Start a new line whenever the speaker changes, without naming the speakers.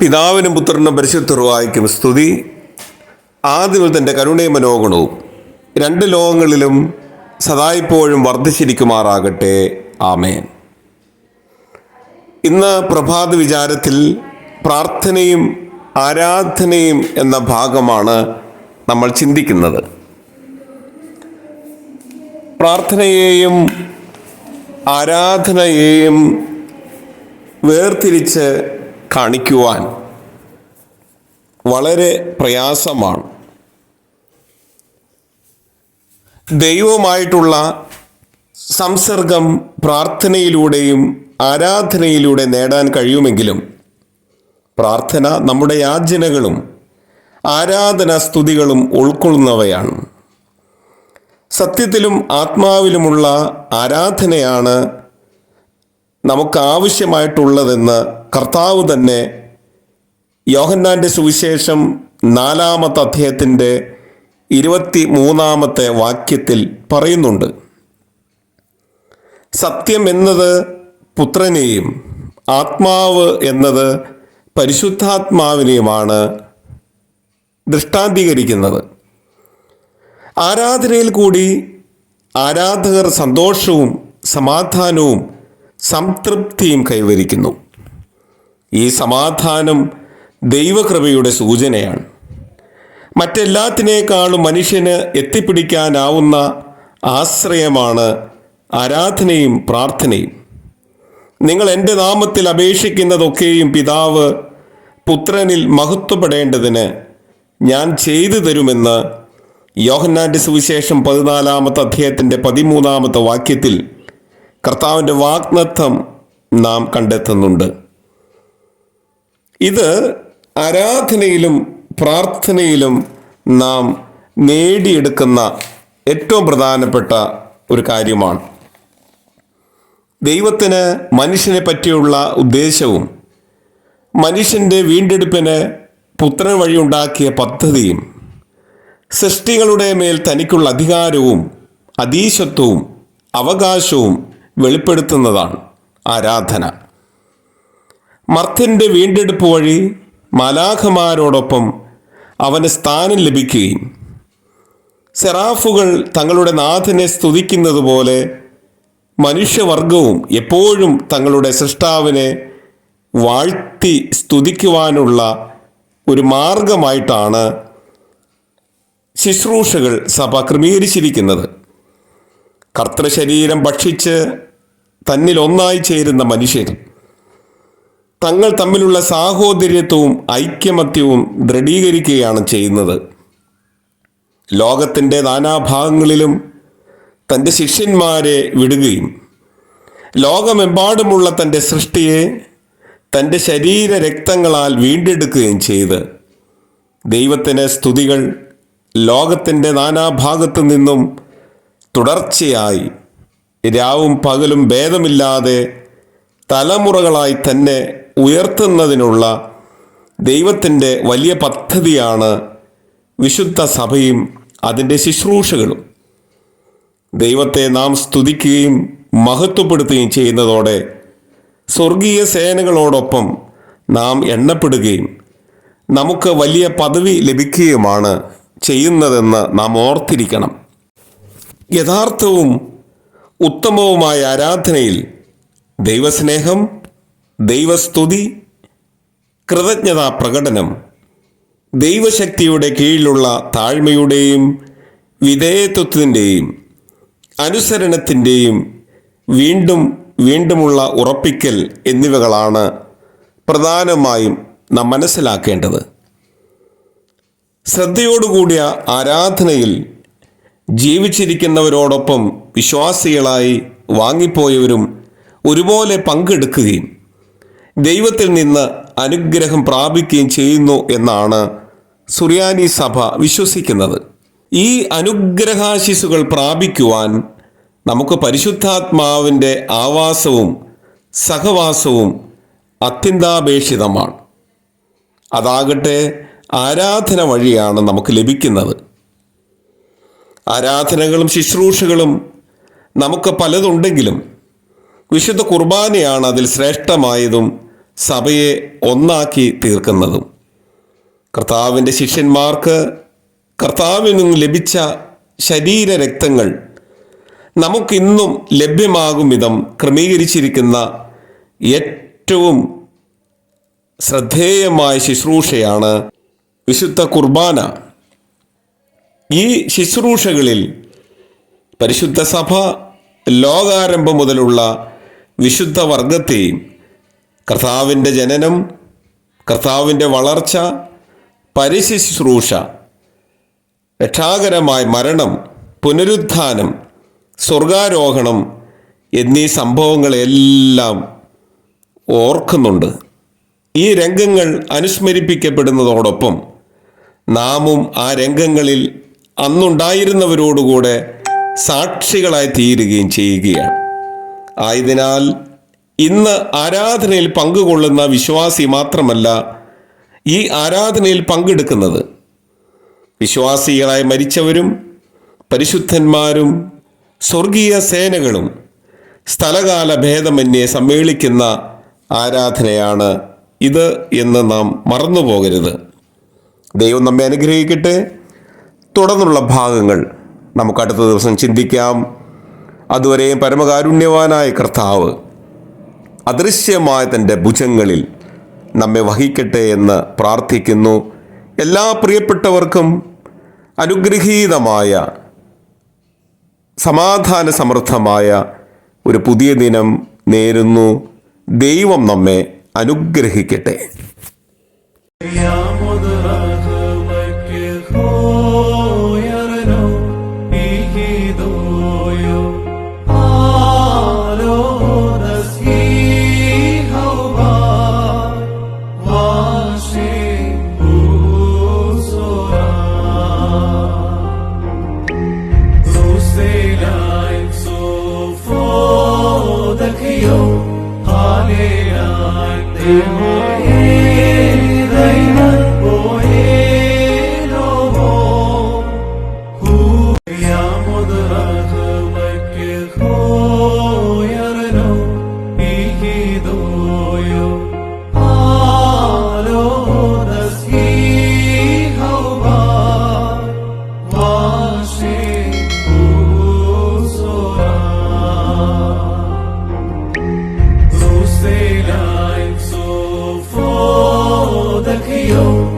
പിതാവിനും പുത്രനും പരിശുദ്ധർവായിക്കും സ്തുതി. ആദ്യം തന്റെ കരുണയും മനോഗുണവും രണ്ട് ലോകങ്ങളിലും സദായിപ്പോഴും വർദ്ധിച്ചിരിക്കുമാറാകട്ടെ. ആമേൻ. ഇന്ന് പ്രഭാത വിചാരത്തിൽ പ്രാർത്ഥനയും ആരാധനയും എന്ന ഭാഗമാണ് നമ്മൾ ചിന്തിക്കുന്നത്. പ്രാർത്ഥനയെയും ആരാധനയെയും വേർതിരിച്ച് കാണിക്കുവാൻ വളരെ പ്രയാസമാണ്. ദൈവവുമായിട്ടുള്ള സംസർഗം പ്രാർത്ഥനയിലൂടെയും ആരാധനയിലൂടെ നേടാൻ കഴിയുമെങ്കിലും പ്രാർത്ഥന നമ്മുടെ യാചനകളും ആരാധന സ്തുതികളും ഉൾക്കൊള്ളുന്നവയാണ്. സത്യത്തിലും ആത്മാവിലുമുള്ള ആരാധനയാണ് നമുക്ക് ആവശ്യമായിട്ടുള്ളതെന്ന് കർത്താവ് തന്നെ യോഹന്നാന്റെ സുവിശേഷം നാലാമത്തെ അധ്യായത്തിന്റെ ഇരുപത്തി മൂന്നാമത്തെ വാക്യത്തിൽ പറയുന്നുണ്ട്. സത്യം എന്നത് പുത്രനെയും ആത്മാവ് എന്നത് പരിശുദ്ധാത്മാവിനെയുമാണ് ദൃഷ്ടാന്തീകരിക്കുന്നത്. ആരാധനയിൽ കൂടി ആരാധകർ സന്തോഷവും സമാധാനവും സംതൃപ്തിയും കൈവരിക്കുന്നു. ഈ സമാധാനം ദൈവകൃപയുടെ സൂചനയാണ്. മറ്റെല്ലാത്തിനേക്കാളും മനുഷ്യന് എത്തിപ്പിടിക്കാനാവുന്ന ആശ്രയമാണ് ആരാധനയും പ്രാർത്ഥനയും. നിങ്ങൾ എന്റെ നാമത്തിൽ അപേക്ഷിക്കുന്നതൊക്കെയും പിതാവ് പുത്രനിൽ മഹത്വപ്പെടേണ്ടതിന് ഞാൻ ചെയ്തു തരുമെന്ന് യോഹന്നാന്റെ സുവിശേഷം പതിനാലാമത്തെ അധ്യായത്തിന്റെ പതിമൂന്നാമത്തെ വാക്യത്തിൽ കർത്താവിന്റെ വാഗ്നത്വം നാം കണ്ടെത്തുന്നുണ്ട്. ഇത് ആരാധനയിലും പ്രാർത്ഥനയിലും നാം നേടിയെടുക്കുന്ന ഏറ്റവും പ്രധാനപ്പെട്ട ഒരു കാര്യമാണ്. ദൈവത്തിന് മനുഷ്യനെ പറ്റിയുള്ള ഉദ്ദേശവും മനുഷ്യന്റെ വീണ്ടെടുപ്പിന് പുത്രൻ വഴി ഉണ്ടാക്കിയ പദ്ധതിയും സൃഷ്ടികളുടെ മേൽ തനിക്കുള്ള അധികാരവും അതീശത്വവും അവകാശവും വെളിപ്പെടുത്തുന്നതാണ് ആരാധന. മർത്യന്റെ വീണ്ടെടുപ്പ് വഴി മലാഖമാരോടൊപ്പം അവന് സ്ഥാനം ലഭിക്കുകയും സെറാഫുകൾ തങ്ങളുടെ നാഥനെ സ്തുതിക്കുന്നത് പോലെ മനുഷ്യവർഗവും എപ്പോഴും തങ്ങളുടെ സൃഷ്ടാവിനെ വാഴ്ത്തി സ്തുതിക്കുവാനുള്ള ഒരു മാർഗമായിട്ടാണ് ശുശ്രൂഷകൾ സഭ ക്രമീകരിച്ചിരിക്കുന്നത്. കർത്തൃശരീരം ഭക്ഷിച്ച് തന്നിൽ ഒന്നായി ചേരുന്ന മനുഷ്യർ തങ്ങൾ തമ്മിലുള്ള സാഹോദര്യത്വവും ഐക്യമത്യവും ദൃഢീകരിക്കുകയാണ് ചെയ്യുന്നത്. ലോകത്തിന്റെ നാനാഭാഗങ്ങളിലും തന്റെ ശിഷ്യന്മാരെ വിടുകയും ലോകമെമ്പാടുമുള്ള തന്റെ സൃഷ്ടിയെ തന്റെ ശരീര രക്തങ്ങളാൽ വീണ്ടെടുക്കുകയും ചെയ്ത് ദൈവത്തിന് സ്തുതികൾ ലോകത്തിന്റെ നാനാഭാഗത്തു നിന്നും തുടർച്ചയായി രാവും പകലും ഭേദമില്ലാതെ തലമുറകളായി തന്നെ ഉയർത്തുന്നതിനുള്ള ദൈവത്തിന്റെ വലിയ പദ്ധതിയാണ് വിശുദ്ധ സഭയും അതിന്റെ ശുശ്രൂഷകളും. ദൈവത്തെ നാം സ്തുതിക്കുകയും മഹത്വപ്പെടുത്തുകയും ചെയ്യുന്നതോടെ സ്വർഗീയ സേനകളോടൊപ്പം നാം എണ്ണപ്പെടുകയും നമുക്ക് വലിയ പദവി ലഭിക്കുകയുമാണ് ചെയ്യുന്നതെന്ന് നാം ഓർത്തിരിക്കണം. യഥാർത്ഥവും ഉത്തമവുമായ ആരാധനയിൽ ദൈവസ്നേഹം ദൈവസ്തുതി കൃതജ്ഞതാ പ്രകടനം ദൈവശക്തിയുടെ കീഴിലുള്ള താഴ്മയുടെയും വിധേയത്വത്തിന്റെയും അനുസരണത്തിന്റെയും വീണ്ടും വീണ്ടുമുള്ള ഉറപ്പിക്കൽ എന്നിവകളാണ് പ്രധാനമായും നാം മനസ്സിലാക്കേണ്ടത്. ശ്രദ്ധയോടുകൂടിയ ആരാധനയിൽ ജീവിച്ചിരിക്കുന്നവരോടൊപ്പം വിശ്വാസികളായി വാങ്ങിപ്പോയവരും ഒരുപോലെ പങ്കെടുക്കുകയും ദൈവത്തിൽ നിന്ന് അനുഗ്രഹം പ്രാപിക്കുകയും ചെയ്യുന്നു എന്നാണ് സുറിയാനി സഭ വിശ്വസിക്കുന്നത്. ഈ അനുഗ്രഹാശിസുകൾ പ്രാപിക്കുവാൻ നമുക്ക് പരിശുദ്ധാത്മാവിന്റെ ആവാസവും സഹവാസവും അത്യന്താപേക്ഷിതമാണ്. അതാകട്ടെ ആരാധന വഴിയാണ് നമുക്ക് ലഭിക്കുന്നത്. ആരാധനകളും ശുശ്രൂഷകളും നമുക്ക് പലതുണ്ടെങ്കിലും വിശുദ്ധ കുർബാനയാണ് അതിൽ ശ്രേഷ്ഠമായതും സഭയെ ഒന്നാക്കി തീർക്കുന്നതും കർത്താവിന്റെ ശിഷ്യന്മാർക്ക് കർത്താവിൽ നിന്നും ലഭിച്ച ശരീര രക്തങ്ങൾ നമുക്കിന്നും ലഭ്യമാകും വിധം ക്രമീകരിച്ചിരിക്കുന്ന ഏറ്റവും ശ്രദ്ധേയമായ ശുശ്രൂഷയാണ് വിശുദ്ധ കുർബാന. ഈ ശുശ്രൂഷകളിൽ പരിശുദ്ധ സഭ ലോകാരംഭം മുതലുള്ള വിശുദ്ധ വർഗത്തെയും കർത്താവിന്റെ ജനനം കർത്താവിന്റെ വളർച്ച പരിശുശ്രൂഷ രക്ഷാകരമായ മരണം പുനരുത്ഥാനം സ്വർഗാരോഹണം എന്നീ സംഭവങ്ങളെല്ലാം ഓർക്കുന്നുണ്ട്. ഈ രംഗങ്ങൾ അനുസ്മരിപ്പിക്കപ്പെടുന്നതോടൊപ്പം നാമും ആ രംഗങ്ങളിൽ അന്നുണ്ടായിരുന്നവരോടുകൂടെ സാക്ഷികളായി തീരുകയും ചെയ്യുകയാണ്. ആയതിനാൽ ഇന്ന് ആരാധനയിൽ പങ്കുകൊള്ളുന്ന വിശ്വാസി മാത്രമല്ല ഈ ആരാധനയിൽ പങ്കെടുക്കുന്നത്. വിശ്വാസികളായി മരിച്ചവരും പരിശുദ്ധന്മാരും സ്വർഗീയ സേനകളും സ്ഥലകാല ഭേദമന്യേ സമ്മേളിക്കുന്ന ആരാധനയാണ് ഇത് എന്ന് നാം മറന്നുപോകരുത്. ദൈവം നമ്മെ അനുഗ്രഹിക്കട്ടെ. തുടർന്നുള്ള ഭാഗങ്ങൾ നമുക്ക് അടുത്ത ദിവസം ചിന്തിക്കാം. അതുവരെയും പരമകാരുണ്യവാനായ കർത്താവ് അദൃശ്യമായ തന്റെ ഭുജങ്ങളിൽ നമ്മെ വഹിക്കട്ടെ എന്ന് പ്രാർത്ഥിക്കുന്നു. എല്ലാ പ്രിയപ്പെട്ടവർക്കും അനുഗ്രഹീതമായ സമാധാന സമൃദ്ധമായ ഒരു പുതിയ ദിനം നേരുന്നു. ദൈവം നമ്മെ അനുഗ്രഹിക്കട്ടെ.
Where are you? Hallelujah.